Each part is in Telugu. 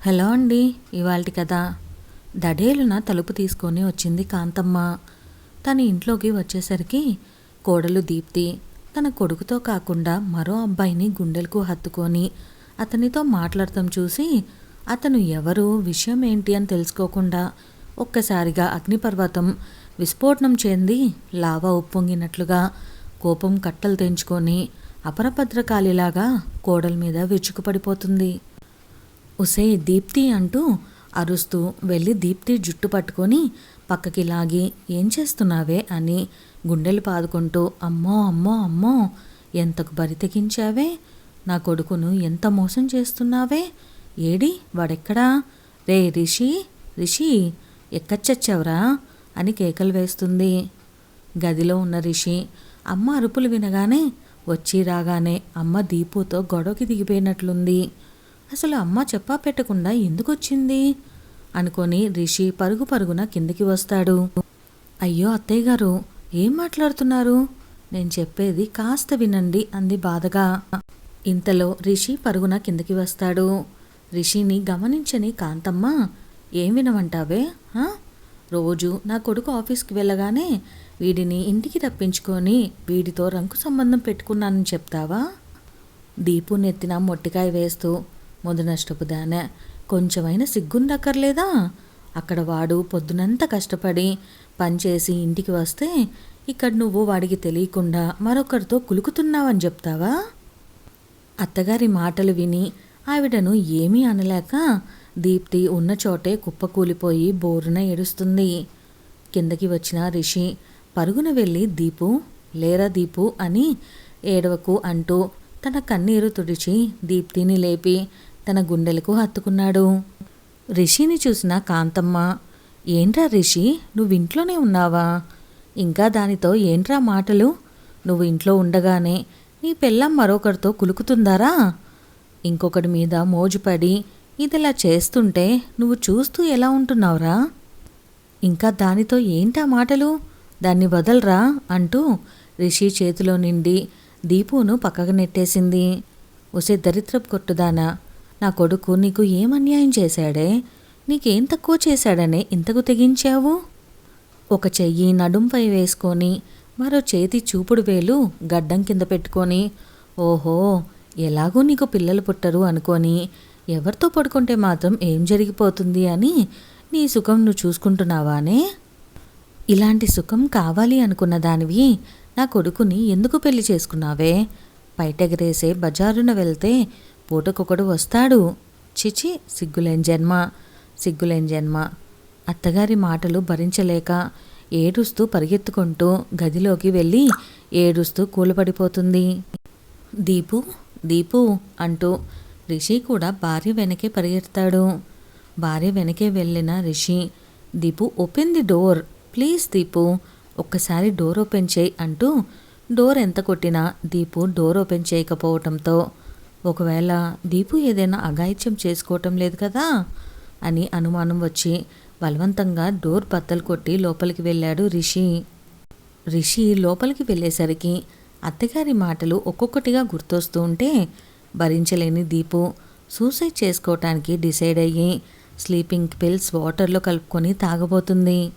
హలో అండి ఇవాళ కదా దడేలున తలుపు తీసుకొని వచ్చింది కాంతమ్మ. తన ఇంట్లోకి వచ్చేసరికి కోడలు దీప్తి తన కొడుకుతో కాకుండా మరో అబ్బాయిని గుండెలకు హత్తుకొని అతనితో మాట్లాడటం చూసి అతను ఎవరు విషయం ఏంటి అని తెలుసుకోకుండా ఒక్కసారిగా అగ్నిపర్వతం విస్ఫోటనం చెంది లావా ఉప్పొంగినట్లుగా కోపం కట్టలు తెంచుకొని అపరభద్రకాళిలాగా కోడల మీద విరుచుకుపడిపోతుంది. ఉసే దీప్తి అంటూ అరుస్తూ వెళ్ళి దీప్తి జుట్టు పట్టుకొని పక్కకి లాగి ఏం చేస్తున్నావే? అని గుండెలు పాదుకుంటూ అమ్మో అమ్మో అమ్మో ఎంతకు బరి తెగించావే? నా కొడుకును ఎంత మోసం చేస్తున్నావే? ఏడి వాడెక్కడా? రే రిషి రిషి ఎక్కచ్చచ్చావురా? అని కేకలు వేస్తుంది. గదిలో ఉన్న రిషి అమ్మ అరుపులు వినగానే వచ్చి రాగానే అమ్మ దీపుతో గొడవకి దిగిపోయినట్లుంది. అసలు అమ్మ చెప్పా పెట్టకుండా ఎందుకు వచ్చింది అనుకొని రిషి పరుగు పరుగున కిందికి వస్తాడు. అయ్యో అత్తయ్య గారు ఏం మాట్లాడుతున్నారు? నేను చెప్పేది కాస్త వినండి అంది బాధగా. ఇంతలో రిషి పరుగున కిందకి వస్తాడు. రిషిని గమనించని కాంతమ్మ ఏం వినమంటావే? రోజు నా కొడుకు ఆఫీస్కి వెళ్ళగానే వీడిని ఇంటికి తప్పించుకొని వీడితో రంకు సంబంధం పెట్టుకున్నానని చెప్తావా? దీపు నెత్తిన మొట్టికాయ వేస్తూ ముందు నష్టపు దాన. కొంచెమైనా సిగ్గుందక్కర్లేదా? అక్కడ వాడు పొద్దునంతా కష్టపడి పనిచేసి ఇంటికి వస్తే ఇక్కడ నువ్వు వాడికి తెలియకుండా మరొకరితో కులుకుతున్నావని చెప్తావా? అత్తగారి మాటలు విని ఆవిడను ఏమీ అనలేక దీప్తి ఉన్న చోటే కుప్పకూలిపోయి బోరున ఏడుస్తుంది. కిందకి వచ్చిన రిషి పరుగున వెళ్ళి దీపు లేరా దీపు అని ఏడవకు అంటూ తన కన్నీరు తుడిచి దీప్తిని లేపి తన గుండెలకు హత్తుకున్నాడు. రిషిని చూసిన కాంతమ్మ ఏంట్రా రిషి నువ్వు ఇంట్లోనే ఉన్నావా? ఇంకా దానితో ఏంట్రా మాటలు? నువ్వు ఇంట్లో ఉండగానే నీ పెళ్ళం మరొకరితో కులుకుతుందారా? ఇంకొకటి మీద మోజుపడి ఇదిలా చేస్తుంటే నువ్వు చూస్తూ ఎలా ఉంటున్నావురా? ఇంకా దానితో ఏంటా మాటలు? దాన్ని వదలరా? అంటూ రిషి చేతిలో నిండి దీపును పక్కకు నెట్టేసింది. ఒసే దరిద్రపు కొట్టుదానా? నా కొడుకు నీకు ఏం అన్యాయం చేశాడే? నీకేం తక్కువ చేశాడనే ఇంతకు తెగించావు? ఒక చెయ్యి నడుంపై వేసుకొని మరో చేతి చూపుడు వేలు గడ్డం కింద పెట్టుకొని ఓహో ఎలాగో నీకు పిల్లలు పుట్టరు అనుకొని ఎవరితో పడుకుంటే మాత్రం ఏం జరిగిపోతుంది అని నీ సుఖం నువ్వు చూసుకుంటున్నావానే? ఇలాంటి సుఖం కావాలి అనుకున్న దానివి నా కొడుకుని ఎందుకు పెళ్ళి చేసుకున్నావే? బయటెగరేసే బజారున వెళ్తే పూటకొకడు వస్తాడు. చిచి సిగ్గులేని జన్మ సిగ్గులేని జన్మ. అత్తగారి మాటలు భరించలేక ఏడుస్తూ పరిగెత్తుకుంటూ గదిలోకి వెళ్ళి ఏడుస్తూ కూలపడిపోతుంది. దీపు దీపు అంటూ రిషి కూడా భార్య వెనకే పరిగెడతాడు భార్య వెనకే వెళ్ళిన Rishi Deepu open the door. Please Deepu ఒక్కసారి డోర్ ఓపెన్ చేయి అంటూ డోర్ ఎంత కొట్టినా దీపు డోర్ ఓపెన్ చేయకపోవటంతో ఒకవేళ దీపు ఏదైనా అఘాయిత్యం చేసుకోవటం లేదు కదా? అని అనుమానం వచ్చి బలవంతంగా డోర్ బద్దలు కొట్టి లోపలికి వెళ్ళాడు రిషి. రిషి లోపలికి వెళ్ళేసరికి అత్తగారి మాటలు ఒక్కొక్కటిగా గుర్తొస్తూ ఉంటే భరించలేని దీపు సూసైడ్ చేసుకోవటానికి డిసైడ్ అయ్యి స్లీపింగ్ పిల్స్ వాటర్లో కలుపుకొని తాగబోతుంది.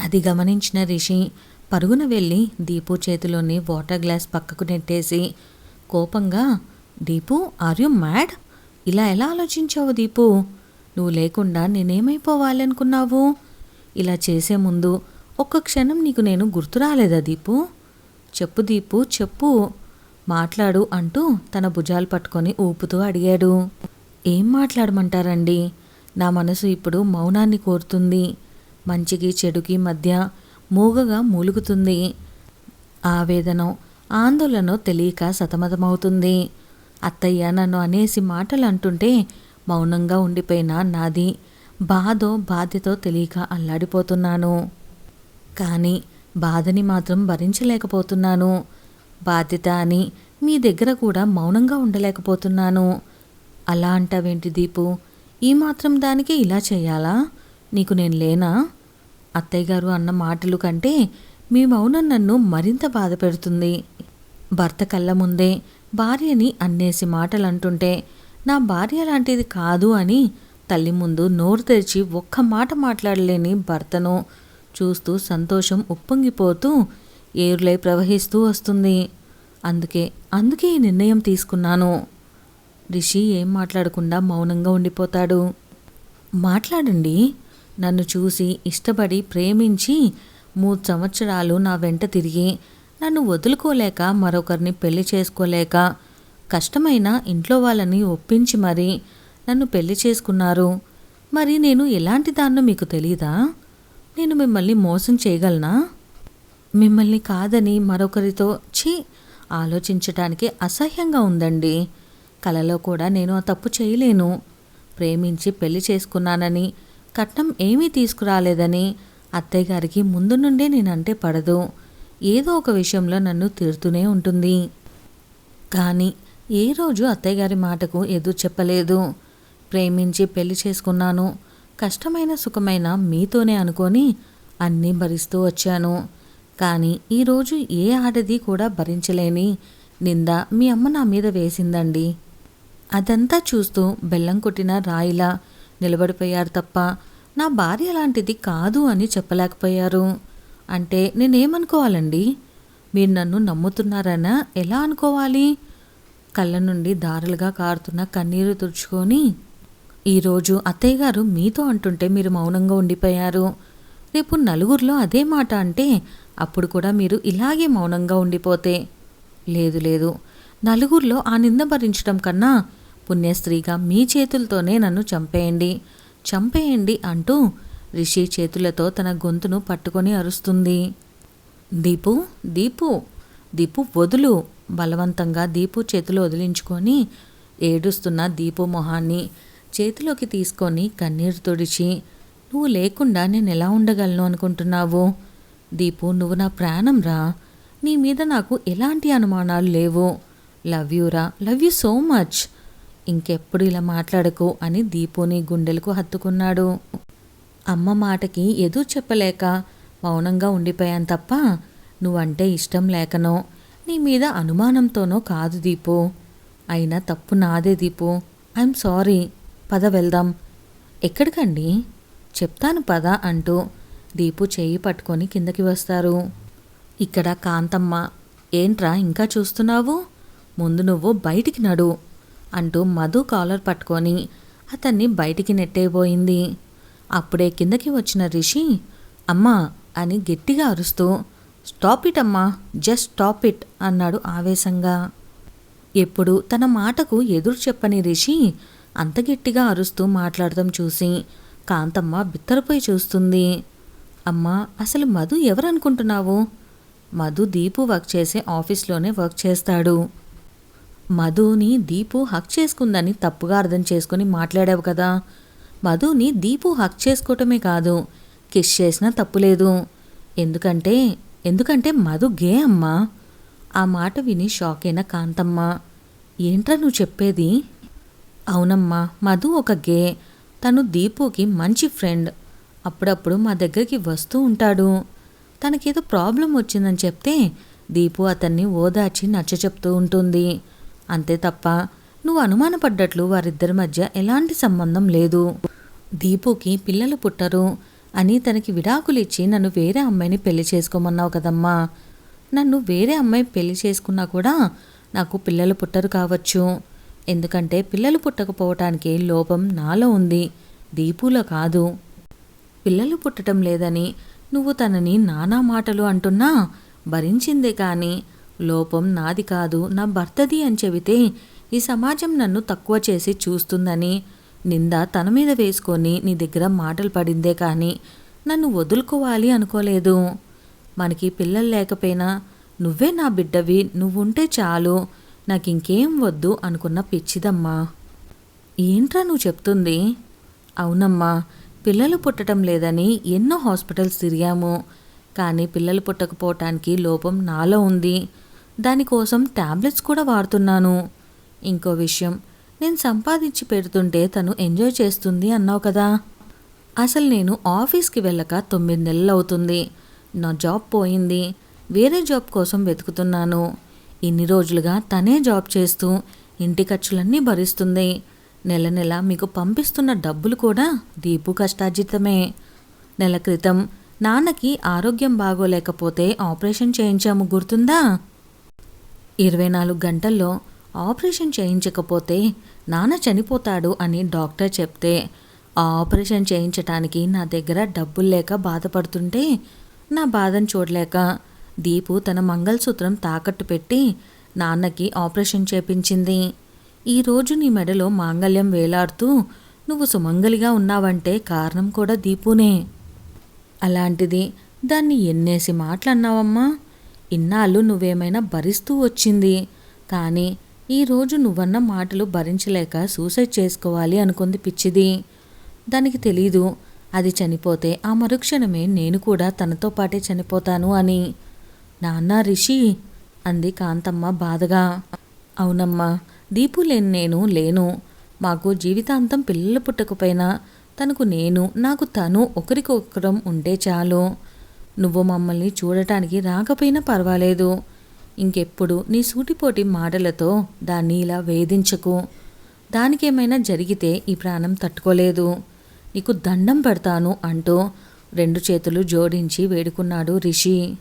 అది గమనించిన రిషి పరుగున వెళ్ళి దీపు చేతిలోని వాటర్ గ్లాస్ పక్కకు నెట్టేసి కోపంగా దీపు ఆర్ యు మ్యాడ్? ఇలా ఎలా ఆలోచించావు దీపు? నువ్వు లేకుండా నేనేమైపోవాలనుకున్నావు ఇలా చేసే ముందు ఒక్క క్షణం నీకు నేను గుర్తు రాలేదా దీపు? చెప్పు దీపు చెప్పు. మాట్లాడు అంటూ తన భుజాలు పట్టుకొని ఊపుతూ అడిగాడు. ఏం మాట్లాడమంటారండి? నా మనసు ఇప్పుడు మౌనాన్ని కోరుతుంది. మంచికి చెడుకి మధ్య మూగగా మూలుగుతుంది. ఆవేదన ఆందోళన తెలియక సతమతమవుతుంది. అత్తయ్య నన్ను అనేసి మాటలు అంటుంటే మౌనంగా ఉండిపోయిన నాది బాధో బాధ్యతో తెలియక అల్లాడిపోతున్నాను. కానీ బాధని మాత్రం భరించలేకపోతున్నాను. బాధ్యత అని మీ దగ్గర కూడా మౌనంగా ఉండలేకపోతున్నాను. అలా అంటావేంటి దీపు? ఈ మాత్రం దానికి ఇలా చేయాలా? నీకు నేను లేనా? అత్తయ్య గారు అన్న మాటలు కంటే మీ మౌనం నన్ను మరింత బాధ పెడుతుంది. భర్త కళ్ళ ముందే భార్యని అన్నేసి మాటలు అంటుంటే నా భార్య లాంటిది కాదు అని తల్లి ముందు నోరు తెరిచి ఒక్క మాట మాట్లాడలేని భర్తను చూస్తూ సంతోషం ఉప్పొంగిపోతూ ఏరులై ప్రవహిస్తూ వస్తుంది. అందుకే అందుకే ఈ నిర్ణయం తీసుకున్నాను. రిషి ఏం మాట్లాడకుండా మౌనంగా ఉండిపోతాడు. మాట్లాడండి. నన్ను చూసి ఇష్టపడి ప్రేమించి మూడు సంవత్సరాలు నా వెంట తిరిగి నన్ను వదులుకోలేక మరొకరిని పెళ్ళి చేసుకోలేక కష్టమైన ఇంట్లో వాళ్ళని ఒప్పించి మరీ నన్ను పెళ్ళి చేసుకున్నారు. మరి నేను ఎలాంటి దాన్నో మీకు తెలీదా? నేను మిమ్మల్ని మోసం చేయగలనా? మిమ్మల్ని కాదని మరొకరితో ఛీ! ఆలోచించటానికి అసహ్యంగా ఉందండి. కలలో కూడా నేను ఆ తప్పు చేయలేను. ప్రేమించి పెళ్ళి చేసుకున్నానని కట్నం ఏమీ తీసుకురాలేదని అత్తయ్య గారికి ముందు నుండే నేనంటే పడదు. ఏదో ఒక విషయంలో నన్ను తిడుతూనే ఉంటుంది. కానీ ఏ రోజు అత్తయ్య గారి మాటకు ఎదురు చెప్పలేదు. ప్రేమించి పెళ్ళి చేసుకున్నాను. కష్టమైన సుఖమైన మీతోనే అనుకొని అన్నీ భరిస్తూ వచ్చాను. కానీ ఈరోజు ఏ ఆడది కూడా భరించలేని నింద మీ అమ్మ నా మీద వేసిందండి. అదంతా చూస్తూ బెల్లం కొట్టిన రాయిలా నిలబడిపోయారు తప్ప నా భార్య లాంటిది కాదు అని చెప్పలేకపోయారు. అంటే నేనేమనుకోవాలండి? మీరు నన్ను నమ్ముతున్నారనా? ఎలా అనుకోవాలి? కళ్ళ నుండి దారులుగా కారుతున్న కన్నీరు తుడుచుకొని ఈరోజు అత్తయ్య గారు మీతో అంటుంటే మీరు మౌనంగా ఉండిపోయారు. రేపు నలుగురిలో అదే మాట అంటే అప్పుడు కూడా మీరు ఇలాగే మౌనంగా ఉండిపోతే. లేదు లేదు. నలుగురిలో ఆ నింద భరించడం కన్నా పుణ్యస్త్రీగా మీ చేతులతోనే నన్ను చంపేయండి. చంపేయండి అంటూ రిషి చేతులతో తన గొంతును పట్టుకొని అరుస్తుంది. దీపు దీపు దీపు వదులు. బలవంతంగా దీపు చేతులు వదిలించుకొని ఏడుస్తున్న దీపు మొహాన్ని చేతిలోకి తీసుకొని కన్నీరు తుడిచి నువ్వు లేకుండా నేను ఎలా ఉండగలను అనుకుంటున్నావు? దీపు నువ్వు నా ప్రాణం రా. నీ మీద నాకు ఎలాంటి అనుమానాలు లేవు. లవ్ యూ రా. Love you so much. ఇంకెప్పుడు ఇలా మాట్లాడకు అని దీపుని గుండెలకు హత్తుకున్నాడు. అమ్మ మాటకి ఎదురు చెప్పలేక మౌనంగా ఉండిపోయాను తప్ప నువ్వంటే ఇష్టం లేకనో నీ మీద అనుమానంతోనో కాదు దీపు. అయినా తప్పు నాదే దీపు. I'm sorry. పద వెళ్దాం. ఎక్కడికండి? చెప్తాను పద అంటూ దీపు చేయి పట్టుకొని కిందకి వస్తారు. ఇక్కడ కాంతమ్మ. ఏంట్రా ఇంకా చూస్తున్నావు? ముందు నువ్వు బయటికి నడు అంటూ మధు కాలర్ పట్టుకొని అతన్ని బయటికి నెట్టేయబోయింది. అప్పుడే కిందకి వచ్చిన రిషి అమ్మా అని గట్టిగా అరుస్తూ స్టాప్ ఇట్ అమ్మా జస్ట్ స్టాప్ ఇట్ అన్నాడు ఆవేశంగా. ఎప్పుడు తన మాటకు ఎదురు చెప్పని రిషి అంత గట్టిగా అరుస్తూ మాట్లాడటం చూసి కాంతమ్మ బిత్తరపోయి చూస్తుంది. అమ్మా అసలు మధు ఎవరనుకుంటున్నావు? మధు దీపు వర్క్ చేసే ఆఫీస్లోనే వర్క్ చేస్తాడు. మధుని దీపు హక్ చేసుకుందని తప్పుగా అర్థం చేసుకుని మాట్లాడావు కదా మధుని దీపు హక్ చేసుకోవటమే కాదు. కిష్ చేసినా తప్పులేదు. ఎందుకంటే ఎందుకంటే మధు గే అమ్మా. ఆ మాట విని షాక్ అయిన కాంతమ్మ. ఏంట్రా నువ్వు చెప్పేది? అవునమ్మా మధు ఒక గే. తను దీపుకి మంచి ఫ్రెండ్. అప్పుడప్పుడు మా దగ్గరికి వస్తూ ఉంటాడు. తనకేదో ప్రాబ్లం వచ్చిందని చెప్తే దీపు అతన్ని ఓదార్చి నచ్చ చెప్తూ ఉంటుంది. అంతే తప్ప నువ్వు అనుమానపడ్డట్లు వారిద్దరి మధ్య ఎలాంటి సంబంధం లేదు. దీపుకి పిల్లలు పుట్టరు. అని తనకి విడాకులిచ్చి నన్ను వేరే అమ్మాయిని పెళ్ళి చేసుకోమన్నావు కదమ్మా. నన్ను వేరే అమ్మాయి పెళ్ళి చేసుకున్నా కూడా నాకు పిల్లలు పుట్టరు కావచ్చు. ఎందుకంటే పిల్లలు పుట్టకపోవటానికి లోపం నాలో ఉంది. దీపులో కాదు. పిల్లలు పుట్టడం లేదని నువ్వు తనని నానా మాటలు అంటున్నా. భరించిందే కానీ లోపం నాది కాదు నా భర్తది అని చెబితే ఈ సమాజం నన్ను తక్కువ చేసి చూస్తుందని నింద తన మీద వేసుకొని నీ దగ్గర మాటలు పడిందే కానీ నన్ను వదులుకోవాలి అనుకోలేదు. మనకి పిల్లలు లేకపోయినా నువ్వే నా బిడ్డవి నువ్వుంటే చాలు నాకు ఇంకేం వద్దు అనుకున్న పిచ్చిదమ్మా. ఏంట్రా నువ్వు చెప్తుంది? అవునమ్మా పిల్లలు పుట్టడం లేదని ఎన్నో హాస్పిటల్స్ తిరిగాము. కానీ పిల్లలు పుట్టకపోవటానికి లోపం నాలో ఉంది. దానికోసం ట్యాబ్లెట్స్ కూడా వాడుతున్నాను. ఇంకో విషయం నేను సంపాదించి పెడుతుంటే తను ఎంజాయ్ చేస్తుంది అన్నావు కదా. అసలు నేను ఆఫీస్కి వెళ్ళక తొమ్మిది నెలలు అవుతుంది. నా జాబ్ పోయింది. వేరే జాబ్ కోసం వెతుకుతున్నాను. ఇన్ని రోజులుగా తనే జాబ్ చేస్తూ ఇంటి ఖర్చులన్నీ భరిస్తుంది. నెల నెల మీకు పంపిస్తున్న డబ్బులు కూడా దీపు కష్టార్జితమే. నెల క్రితం నాన్నకి ఆరోగ్యం బాగోలేకపోతే ఆపరేషన్ చేయించాము గుర్తుందా? ఇరవై నాలుగు గంటల్లో ఆపరేషన్ చేయించకపోతే నాన్న చనిపోతాడు అని డాక్టర్ చెప్తే ఆ ఆపరేషన్ చేయించటానికి నా దగ్గర డబ్బులు లేక బాధపడుతుంటే నా బాధను చూడలేక దీపు తన మంగళసూత్రం తాకట్టు పెట్టి నాన్నకి ఆపరేషన్ చేపించింది. ఈరోజు నీ మెడలో మాంగళ్యం వేలాడుతూ నువ్వు సుమంగలిగా ఉన్నావంటే కారణం కూడా దీపునే. అలాంటిది దాన్ని ఎన్నేసి మాటలన్నావమ్మా ఇన్నాళ్ళు నువ్వేమైనా భరిస్తూ వచ్చింది. కానీ ఈరోజు నువ్వన్న మాటలు భరించలేక సూసైడ్ చేసుకోవాలి అనుకుంది పిచ్చిది. దానికి తెలీదు అది చనిపోతే ఆ మరుక్షణమే నేను కూడా తనతో పాటే చనిపోతాను అని. నాన్న రిషి అంది కాంతమ్మ బాధగా. అవునమ్మా దీపు లేని నేను లేను. మాకు జీవితాంతం పిల్లలు పుట్టకపోయినా తనకు నేను నాకు తను ఒకరికొకరం ఉంటే చాలు. నువ్వు మమ్మల్ని చూడటానికి రాకపోయినా పర్వాలేదు. ఇంకెప్పుడు నీ సూటిపోటి మాటలతో దాన్ని ఇలా వేధించకు. దానికేమైనా జరిగితే ఈ ప్రాణం తట్టుకోలేదు. నీకు దండం పెడతాను అంటూ రెండు చేతులు జోడించి వేడుకున్నాడు రిషి.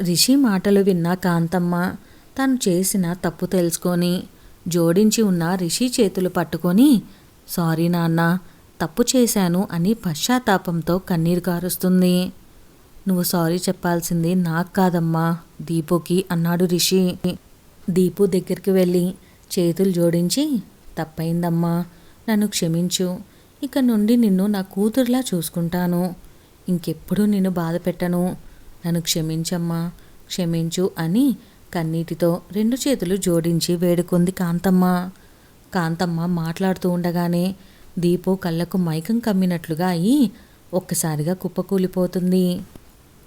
రిషి మాటలు విన్న కాంతమ్మ తను చేసిన తప్పు తెలుసుకొని జోడించి ఉన్న రిషి చేతులు పట్టుకొని సారీ నాన్న తప్పు చేశాను అని పశ్చాత్తాపంతో కన్నీరు కారుస్తుంది. నువ్వు సారీ చెప్పాల్సింది నాకు కాదమ్మా దీపుకి అన్నాడు రిషి. దీపు దగ్గరికి వెళ్ళి చేతులు జోడించి తప్పైందమ్మా నన్ను క్షమించు. ఇక నుండి నిన్ను నా కూతురులా చూసుకుంటాను. ఇంకెప్పుడు నిన్ను బాధ పెట్టను. నన్ను క్షమించమ్మా క్షమించు అని కన్నీటితో రెండు చేతులు జోడించి వేడుకుంది కాంతమ్మ. కాంతమ్మ మాట్లాడుతూ ఉండగానే దీపు కళ్ళకు మైకం కమ్మినట్లుగా అయి ఒక్కసారిగా కుప్పకూలిపోతుంది.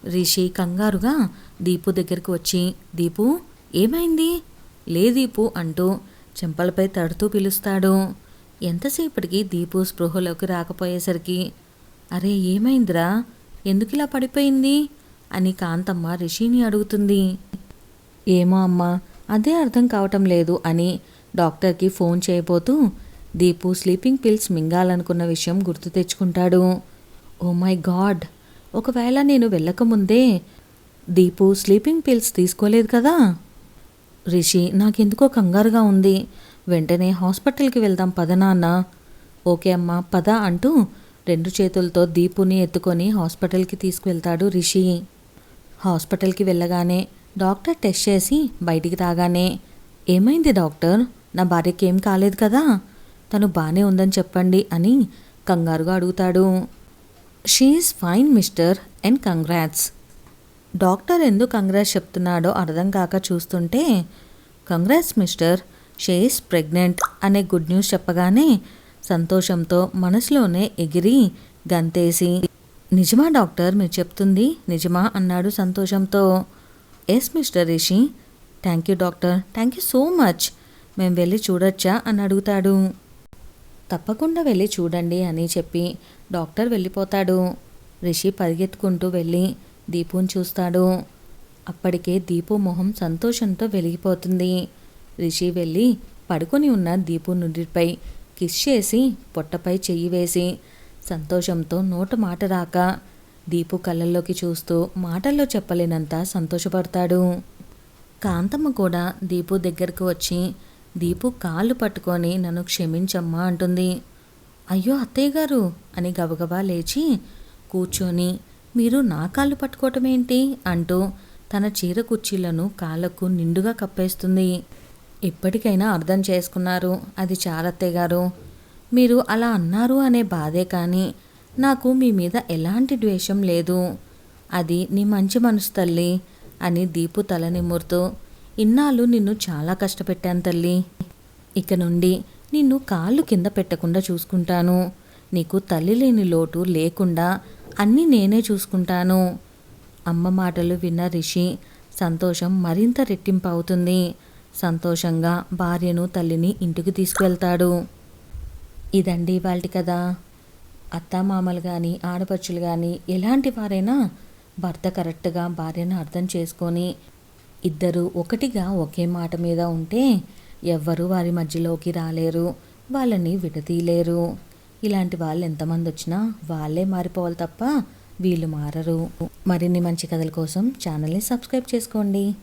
రిషి కంగారుగా దీపు దగ్గరికి వచ్చి దీపు ఏమైంది? లే దీపు అంటూ చెంపలపై తడుతూ పిలుస్తాడు. ఎంతసేపటికి దీపు స్పృహలోకి రాకపోయేసరికి అరే ఏమైందిరా? ఎందుకిలా పడిపోయింది? అని కాంతమ్మ రిషిని అడుగుతుంది. ఏమో అమ్మా అదే అర్థం కావటం లేదు అని డాక్టర్కి ఫోన్ చేయబోతూ దీపు స్లీపింగ్ పిల్స్ మింగాలనుకున్న విషయం గుర్తు తెచ్చుకుంటాడు. Oh my god! ఒకవేళ నేను వెళ్ళకముందే దీపు స్లీపింగ్ పిల్స్ తీసుకోలేదు కదా? రిషి నాకెందుకో కంగారుగా ఉంది. వెంటనే హాస్పిటల్కి వెళ్దాం పద నాన్న. ఓకే అమ్మా పద అంటూ రెండు చేతులతో దీపుని ఎత్తుకొని హాస్పిటల్కి తీసుకువెళ్తాడు రిషి. హాస్పిటల్కి వెళ్ళగానే డాక్టర్ టెస్ట్ చేసి బయటికి రాగానే ఏమైంది డాక్టర్? నా భార్యకి ఏం కాలేదు కదా? తను బాగానే ఉందని చెప్పండి అని కంగారుగా అడుగుతాడు. She's fine mister and congrats doctor ఎందుకు కంగ్రాట్స్ చెప్తున్నాడో అర్థం కాక చూస్తుంటే కంగ్రాట్స్ మిస్టర్ షేస్ ప్రెగ్నెంట్ అనే గుడ్ న్యూస్ చెప్పగానే సంతోషంతో మనసులోనే ఎగిరి గంతేసి నిజమా డాక్టర్ మీరు చెప్తుంది నిజమా? అన్నాడు సంతోషంతో. Yes mister Rishi. Thank you doctor. Thank you so much మేము వెళ్ళి చూడొచ్చా? అని అడుగుతాడు. తప్పకుండా వెళ్ళి చూడండి అని చెప్పి డాక్టర్ వెళ్ళిపోతాడు. రిషి పరిగెత్తుకుంటూ వెళ్ళి దీపుని చూస్తాడు. అప్పటికే దీపు మొహం సంతోషంతో వెలిగిపోతుంది. రిషి వెళ్ళి పడుకొని ఉన్న దీపు నుడిపై కిస్ చేసి పొట్టపై చెయ్యి వేసి సంతోషంతో నోట మాట రాక దీపు కళ్ళల్లోకి చూస్తూ మాటల్లో చెప్పలేనంత సంతోషపడతాడు. కాంతమ్మ కూడా దీపు దగ్గరకు వచ్చి దీపు కాళ్ళు పట్టుకొని నన్ను క్షమించమ్మా అంటుంది. అయ్యో అత్తయ్య గారు అని గబగబా లేచి కూర్చొని మీరు నా కాళ్ళు పట్టుకోవటం ఏంటి అంటూ తన చీర కుర్చీలను కాళ్ళకు నిండుగా కప్పేస్తుంది. ఇప్పటికైనా అర్థం చేసుకున్నారు అది చాలత్తయ్య గారు. మీరు అలా అన్నారు అనే బాధే కానీ నాకు మీ మీద ఎలాంటి ద్వేషం లేదు. అది నీ మంచి మనసు తల్లి అని దీపు తల నిమురుతూ ఇన్నాళ్ళు నిన్ను చాలా కష్టపెట్టాను తల్లి. ఇక నుండి నిన్ను కాళ్ళు కింద పెట్టకుండా చూసుకుంటాను. నీకు తల్లి లేని లోటు లేకుండా అన్నీ నేనే చూసుకుంటాను. అమ్మ మాటలు విన్న రిషి సంతోషం మరింత రెట్టింపు అవుతుంది సంతోషంగా భార్యను తల్లిని ఇంటికి తీసుకువెళ్తాడు. ఇదండి వాళ్ళ కదా అత్తామామలు కానీ ఆడపడుచులు కానీ ఎలాంటి వారైనా భర్త కరెక్ట్గా భార్యను అర్థం చేసుకొని ఇద్దరు ఒకటిగా ఒకే మాట మీద ఉంటే ఎవ్వరూ వారి మధ్యలోకి రాలేరు. వాళ్ళని విడదీయలేరు. ఇలాంటి వాళ్ళు ఎంతమంది వచ్చినా వాళ్ళే మారిపోవాలి తప్ప వీళ్ళు మారరు. మరిన్ని మంచి కథల కోసం ఛానల్ని సబ్స్క్రైబ్ చేసుకోండి.